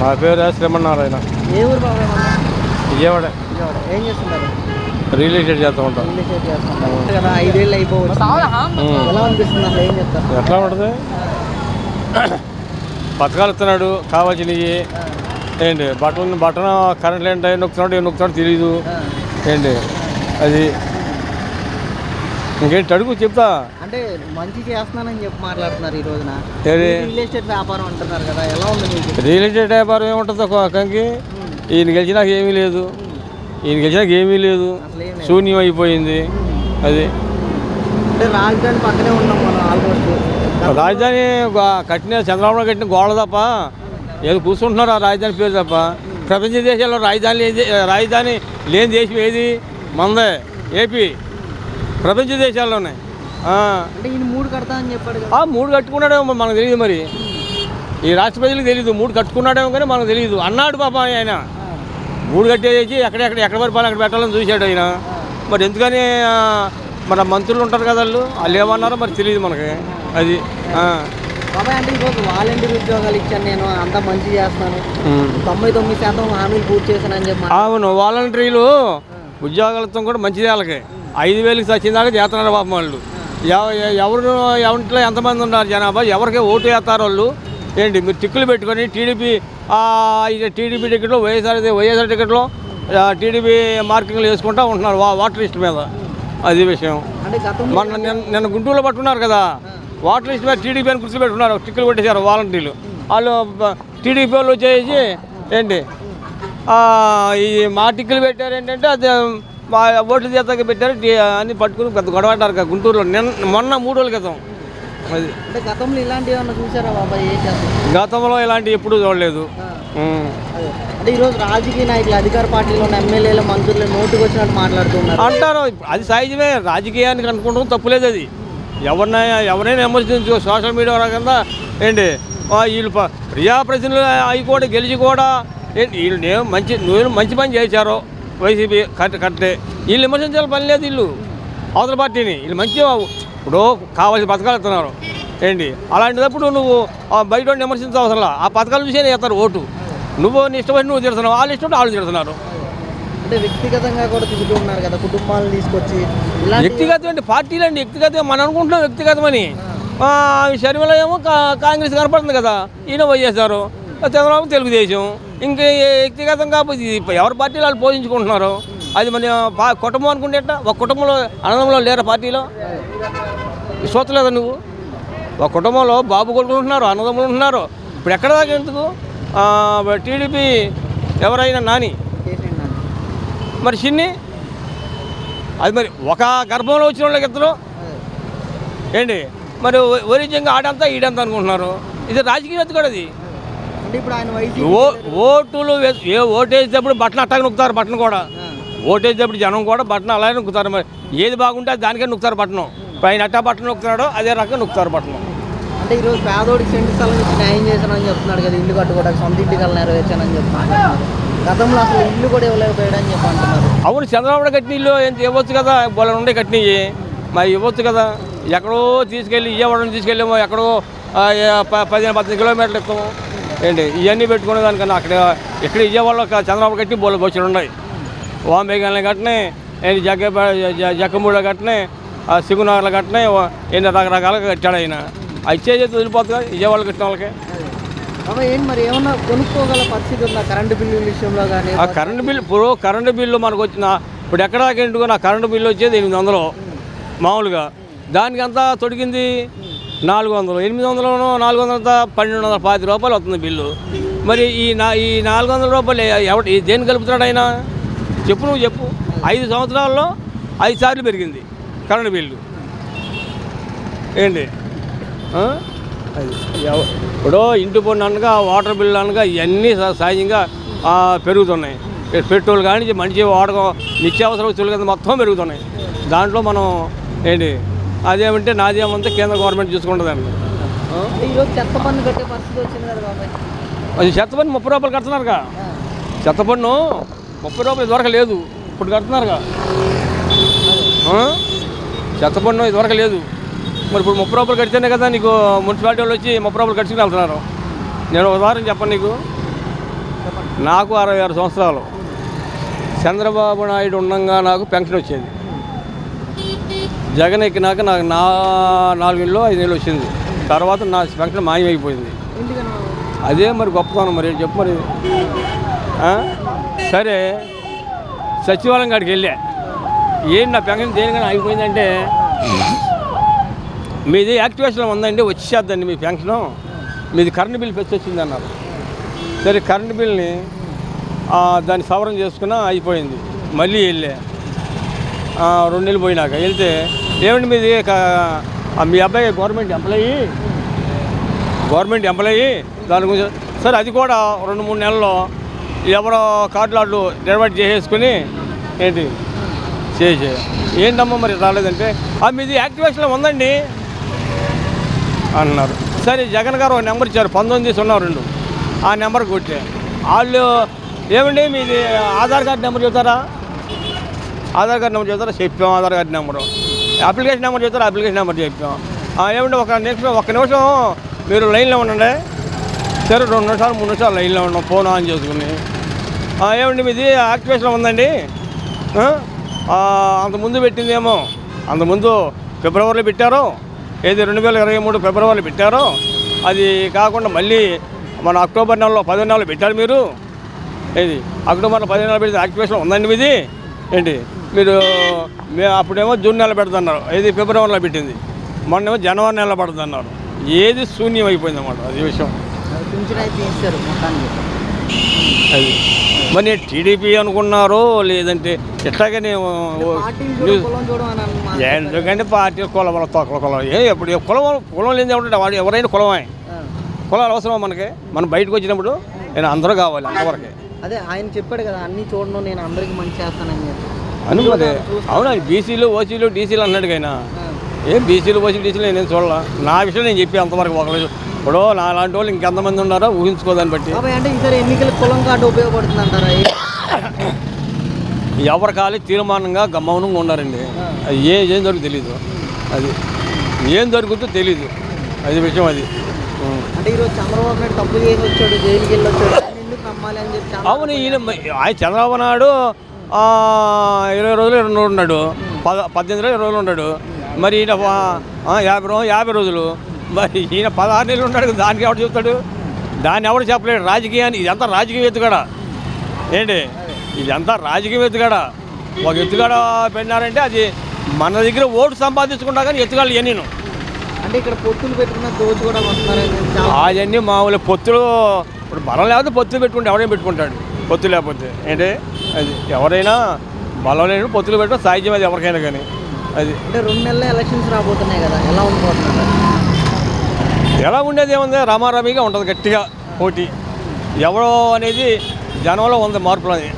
నా పేరు శ్రీమన్నారాయణ. ఏ ఊరు విజయవాడ. ఏం చేస్తున్నారు? రియల్ ఎస్టేట్ చేస్తూ ఉంటాం. కదా ఐదేళ్ళు అయిపోవచ్చు. ఎలా అనిపిస్తుంది అసలు ఏం చెప్తారు ఎట్లా ఉంటుంది? పథకాలు ఇస్తున్నాడు కావాల్సినవి. ఏంటి బట్టలు బట్టన కరెంట్ ఏంటి నొక్కుతున్నాడు ఏం నొక్కుతున్నాడు తెలియదు ఏంటి అది. ఇంకేంటి అడుగు చెప్తా. అంటే మంచి చేస్తున్నానని చెప్పి మాట్లాడుతున్నారు ఈ రోజున? రియల్ ఎస్టేట్ వ్యాపారం అంటున్నారు కదా ఎలా ఉంది మీకు? రియల్ ఎస్టేట్ వ్యాపారం ఏముంటుంది ఒక కంకి ఈయన గెలిచినాక ఏమీ లేదు. ఈయన గెలిచినాక ఏమీ లేదు. శూన్యం అయిపోయింది. అది. అంటే రాజధాని పక్కనే ఉన్నాం మనం ఆల్మోస్ట్ రాజధాని కట్టిన చంద్రబాబు కట్టిన గోడ తప్ప ఏదో కూర్చుంటున్నారు ఆ రాజధాని పేరు తప్ప. ప్రపంచ దేశాల్లో రాజధాని రాజధాని లేని దేశం ఏది? మనదే ఏపీ. ప్రపంచ దేశాల్లోనే. అంటే ఈయన మూడు కడతా అని చెప్పాడు కదా. ఆ మూడు కట్టుకున్నాడేమో మనకు తెలియదు మరి. ఈ రాష్ట్ర ప్రజలకు తెలియదు. మూడు కట్టుకున్నాడేమో కానీ మనకు తెలియదు. అన్నాడు పాప ఆయన. మూడు కట్టేసి ఎక్కడెక్కడ ఎక్కడ పరిపాలన అక్కడ పెట్టాలని చూశాడు ఆయన. మరి ఎందుకని మన మంత్రులు ఉంటారు కదా వాళ్ళు? వాళ్ళు ఏమన్నారో మరి తెలియదు మనకి. అది ఆ. బాబాయ్ అంటే ఈరోజు వాలంటీర్ ఉద్యోగాలు ఇచ్చాను నేను. అంతా మంచి చేస్తున్నాను ఉమ్. తొంభై తొమ్మిది శాతం హామీలు పూర్తి చేశానని చెప్పి మాట్లాడారు. అవును వాలంటీర్లు ఉద్యోగాలతో కూడా మంచిది వాళ్ళకి. ఐదు వేలకి వచ్చిందాక చేస్తున్నారు పాపం వాళ్ళు. ఎవరు ఎవరింట్లో ఎంతమంది ఉన్నారు జనాభా? ఎవరికి ఓటు వేస్తారు వాళ్ళు? ఏంటి మీరు టిక్కులు పెట్టుకొని టీడీపీ టీడీపీ టికెట్లో వైఎస్ఆర్ వైఎస్ఆర్ టికెట్లో టీడీపీ మార్కింగ్లు వేసుకుంటూ ఉంటున్నారు వా వాటర్ లిస్ట్ మీద. అది విషయం. మొన్న నిన్న గుంటూరులో పట్టుకున్నారు కదా. వాటర్ లిస్ట్ మీద టీడీపీ అని గుర్తు పెట్టుకున్నారు టిక్కులు కొట్టేశారు వాలంటీర్లు. వాళ్ళు టీడీపీ వాళ్ళు వచ్చేసి ఏంటి ఈ మా టిక్కులు పెట్టారు ఏంటంటే అది ఓట్లు చేతాక పెట్టారు టీ- అని పట్టుకుని పెద్ద గొడవ కదా గుంటూరులో. నిన్న మొన్న మూడు రోజుల క్రితం. అది. అంటే గతంలో ఇలాంటివి ఏమన్నా చూసారా బాబాయ్ గతంలో ఇలాంటి ఎప్పుడూ చూడలేదు. అంటే ఈరోజు రాజకీయ నాయకులు అధికార పార్టీలో ఉన్న ఎమ్మెల్యేలు మంత్రులు నోటుకు వచ్చినట్టు మాట్లాడుతున్నారు. అంటారు అది సహజమే. రాజకీయానికి అనుకుంటాం తప్పులేదు అది. ఎవరినైనా ఎవరైనా విమర్శించు సోషల్ మీడియా కింద ఏంటి? వీళ్ళు ప్రజాప్రతినిధులు అవి కూడా గెలిచి కూడా వీళ్ళు నేను మంచి నువ్వు మంచి పని చేశారు? వైసీపీ కరెక్ట్ కరెక్టే. వీళ్ళు విమర్శించాలి పని లేదు వీళ్ళు. అవతల పార్టీని. వీళ్ళు మంచి ఇప్పుడు కావాల్సిన పథకాలు ఇస్తున్నారు. ఏంటి? అలాంటిదప్పుడు నువ్వు ఆ, బయట వాడిని విమర్శించే అవసరం లే. ఆ పథకాలు చూసే వేస్తారు ఓటు. నువ్వు నీ ఇష్టపడి నువ్వు తిడుతున్నావు వాళ్ళు ఇష్టపడి వాళ్ళు తిడుతున్నారు అంటే వ్యక్తిగతంగా కూడా తిరుగుతూ ఉన్నారు కదా కుటుంబాలను తీసుకొచ్చి వ్యక్తిగతం అంటే పార్టీలు అండి వ్యక్తిగతం మనం అనుకుంటున్నాం వ్యక్తిగతమని. షర్మిల ఏమో కాంగ్రెస్ కనపడుతుంది కదా. ఈయన వైఎస్ఆర్. చంద్రబాబు తెలుగుదేశం. ఇంక వ్యక్తిగతంగా వ్యక్తిగతం ఇది ఎవరి పార్టీలు వాళ్ళు పోషించుకుంటున్నారు అది మన పా- కుటుంబం అనుకుంటే ఒక కుటుంబంలో అనందంలో లేరా పార్టీలో? చూస్తలేదా నువ్వు? ఒక కుటుంబంలో బాబు కొడుకులు ఉంటున్నారు అన్నదమ్ములు ఉంటున్నారు. ఇప్పుడు ఎక్కడ దాకా ఎందుకు? టీడీపీ ఎవరైనా నాని? మరి చిన్ని? అది మరి ఒక గర్భంలో వచ్చిన వాళ్ళకి ఇద్దరు? ఏంటి? మరి ఒరిజింగా ఆడంతా ఈడంతా అనుకుంటున్నారు. ఇది రాజకీయ కూడా అది. ఓటులు ఏ ఓటు వేసేటప్పుడు బట్టలు అట్టాగా నొక్కుతారు బట్టను కూడా. ఓటు వేసేటప్పుడు జనం కూడా బట్టను అలాగే నొక్కుతారు మరి. ఏది బాగుంటే దానికే నొక్కుతారు బట్టను. పైన అట్టా బట్టను నొక్కుతున్నాడో అదే రకంగా నొక్కుతారు బట్టను. అంటే ఈరోజు పేదోడికి సెంటు స్థలం ఇచ్చి న్యాయం చేశానని చెప్తున్నాడు కదా ఇల్లు కట్టుకోవడానికి సొంత ఇంటి కల్లా నెరవేర్చానని చెప్తున్నారు గతంలో అసలు ఇల్లు కూడా ఇవ్వలేకపోయాడని చెప్పి అంటున్నారు. అవును చంద్రబాబు కట్టిన ఇల్లు ఎంత ఇవ్వచ్చు కదా? బోల ఉండే కట్టినవి మరి ఇవ్వచ్చు కదా? ఎక్కడో తీసుకెళ్ళి ఇవ్వడం తీసుకెళ్ళామో ఎక్కడో పదిహేను పద్దెనిమిది కిలోమీటర్లు ఇస్తాము ఏంటి ఇవన్నీ పెట్టుకునే దానికన్నా అక్కడ ఇక్కడ విజయవాడలో చంద్రబాబు కట్టి బోల బొచ్చులు ఉన్నాయి. వాంబేగాలని కట్టినే ఏంటి జగ్గ జక్కమూడ కట్టినే సిగునగర్లు కట్టినే ఎన్ని రకరకాలుగా కట్టాడు ఆయన. అది చేసేది వదిలిపోతుంది కదా విజయవాడలో కట్టిన వాళ్ళకి. మరి ఏమన్నా కొనుక్కోగల పరిస్థితి ఉందా కరెంటు బిల్లు విషయంలో కానీ ఆ కరెంటు బిల్లు ఇప్పుడు కరెంటు బిల్లు మనకు వచ్చిన ఇప్పుడు ఎక్కడ నా కరెంటు బిల్లు వచ్చేది ఎనిమిది వందలు మామూలుగా. దానికి అంతా తొడిగింది నాలుగు వందలు ఎనిమిది వందలు నాలుగు వందల పన్నెండు వందల పాతి రూపాయలు వస్తుంది బిల్లు. మరి ఈ నా ఈ నాలుగు వందల రూపాయలు ఎవరు దేని కలుపుతున్నాడు ఆయన? చెప్పు నువ్వు చెప్పు. ఐదు సంవత్సరాల్లో ఐదు సార్లు పెరిగింది కరెంటు బిల్లు. ఏంటి? ఇప్పుడు ఇంటి పన్ను అనగా వాటర్ బిల్లు అనగా ఇవన్నీ స- సహజంగా పెరుగుతున్నాయి. పెట్రోల్ కానీ మంచి వాడకం నిత్యావసర వస్తువులు కింద మొత్తం పెరుగుతున్నాయి. దాంట్లో మనం ఏంటి అదేమంటే నాదేమంటే కేంద్ర గవర్నమెంట్ చూసుకుంటుందండి అది చెత్త పన్ను ముప్పై రూపాయలు కడుతున్నారుగా. చెత్త పన్ను ముప్పై రూపాయలు ఇదివరకు లేదు ఇప్పుడు కడుతున్నారుగా. ఆ? చెత్త పన్ను ఇదివరకు లేదు. మరి ఇప్పుడు ముప్పై రూపాయలు కడితేనే కదా నీకు మున్సిపాలిటీ వాళ్ళు వచ్చి ముప్పై రూపాయలు కట్టుకుని వెళ్తున్నారు. నేను ఉదాహరణ చెప్పను నీకు. నాకు అరవై ఆరు సంవత్సరాలు. చంద్రబాబు నాయుడు ఉండగా నాకు పెన్షన్ వచ్చేది. జగన్ ఎక్కినాక నాకు నా నాలుగేళ్ళు ఐదేళ్ళు వచ్చింది. తర్వాత నా పెన్షన్ మాయమైపోయింది. అదే మరి గొప్పతనం మరి చెప్పు మరి? సరే సచివాలయం కాడికి వెళ్ళా. ఏంటి నా పెన్షన్ దేనికైనా అయిపోయిందంటే మీది యాక్టివేషన్ ఉందండి వచ్చేద్దండి మీ పెన్షను. మీది కరెంట్ బిల్ పెంచి వచ్చింది అన్నారు. సరే కరెంట్ బిల్ని దాన్ని సవరణ చేసుకున్నా అయిపోయింది. మళ్ళీ వెళ్ళా. రెండు నెలలు పోయినాక వెళ్తే ఏమండి మీది? మీ అబ్బాయి గవర్నమెంట్ ఎంప్లాయీ? Government employee? దాని గురించి సరే అది కూడా రెండు మూడు నెలల్లో ఎవరో కార్డులాడ్లు డెలివరీ చేసేసుకుని ఏంటి? చేసే. ఏంటమ్మా మరి రాలేదంటే? ఆ మీది యాక్టివేషన్లో ఉందండి? అన్నారు సరే జగన్ గారు ఒక నెంబర్ ఇచ్చారు పంతొమ్మిది సున్నా రెండు. ఆ నెంబర్ కొట్టే. వాళ్ళు ఏమండి మీది? ఆధార్ కార్డు నెంబర్ చెబుతారా? ఆధార్ కార్డు నెంబర్ చెబుతారా? చెప్పాం Aadhaar card number. Application number చెప్తారు అప్లికేషన్ నెంబర్ చెప్పాం ఏమంటే ఏమండి ఒక నిమిషం ఒక నిమిషం మీరు లైన్లో ఉండండి. సరే రెండు నిమిషాలు మూడు నిమిషాలు లైన్లో ఉన్నాం ఫోన్ ఆన్ చేసుకుని. ఏమండి మీది యాక్టివేషన్ ఉందండి? అంతకుముందు అంత ముందు పెట్టిందేమో. అంత ముందు ఫిబ్రవరిలో పెట్టారు. ఏది రెండు వేల ఇరవై మూడు ఫిబ్రవరిలో పెట్టారు. అది కాకుండా మళ్ళీ మన అక్టోబర్ నెలలో పదో నెలలో పెట్టారు మీరు. ఏది అక్టోబర్లో పది నెలలు పెడితే యాక్టివేషన్ ఉందండి మీది? ఏంటి? మీరు మే అప్పుడేమో జూన్ నెల పెడుతున్నారు. ఏది ఫిబ్రవరిలో పెట్టింది. మొన్నేమో జనవరి నెలలో పడుతున్నారు. ఏది శూన్యం అయిపోయింది అన్నమాట అది విషయం. అది. మరి టీడీపీ అనుకున్నారో లేదంటే చూడడం అని అన్నమాట. ఎందుకంటే పార్టీ కులం తొక్కల కులం. ఏ ఎప్పుడు కులం కులం లేని ఎవరు వాడు ఎవరైనా కులమే. కులాలు అవసరమా మనకి? మనం బయటకు వచ్చినప్పుడు నేను అందరూ కావాలి అంతవరకే అదే ఆయన చెప్పాడు కదా అన్ని చూడను నేను అందరికి మంచి చేస్తానని చెప్పి. అని మరి అవునా బీసీలు ఓసీలు డీసీలు అన్నాడు ఆ. ఏం బీసీలు ఓసీలు డీసీలు నేను చూడాల. నా విషయం నేను చెప్పి అంతవరకు ఒకరు ఇప్పుడు నా లాంటి వాళ్ళు ఇంకెంతమంది ఉన్నారో ఊహించుకోదాన్ని బట్టి. అంటే ఈసారి ఎన్నికల కులం కార్డు ఉపయోగపడుతుంది అంటారా ఎవరి కాలి తీర్మానంగా గమనంగా ఉన్నారండి అది ఏ ఏం జరుగుతుందో తెలీదు. అది ఏం జరుగుతుందో తెలీదు. అది విషయం అది. అంటే ఈరోజు చంద్రబాబు నాయుడు తప్పు చేసి వచ్చాడు జైలుకి వెళ్ళి అవును ఈయన ఆయన చంద్రబాబు నాయుడు ఇరవై రోజులు ఇరవై రోజులు ఉన్నాడు. పద పద్దెనిమిది రోజులు ఇరవై రోజులు ఉన్నాడు. మరి ఈయన యాభై రోజులు యాభై రోజులు. మరి ఈయన పదహారు నెలలు ఉన్నాడు. దానికి ఎవడు చెప్తాడు? దాన్ని ఎవడు చెప్పలేడు. రాజకీయాన్ని ఇదంతా రాజకీయ ఎత్తుగడ. ఏంటి? ఇదంతా రాజకీయ ఎత్తుగడ. ఒక ఎత్తుగడ పెట్టినారంటే అది మన దగ్గర ఓటు సంపాదించుకుంటా కానీ ఎత్తుగాళ్ళు ఇవన్నీ అంటే ఇక్కడ పొత్తులు పెట్టుకున్న దోచి కూడా అవన్నీ మామూలు పొత్తులు ఇప్పుడు బలం లేకపోతే పొత్తులు పెట్టుకుంటే ఎవరైనా పెట్టుకుంటాడు? పొత్తు లేకపోతే. ఏంటి? అది ఎవరైనా బలం లేని పొత్తులు పెట్టడం సాధ్యం అది ఎవరికైనా కానీ. అది. అంటే రెండు నెలల ఎలక్షన్స్ రాబోతున్నాయి కదా ఎలా ఉండిపోతున్నారు ఎలా ఉండేది ఏముంది? రామారామిగా ఉంటుంది గట్టిగా పోటీ. ఎవరో అనేది జనంలో ఉంది మార్పులు అని.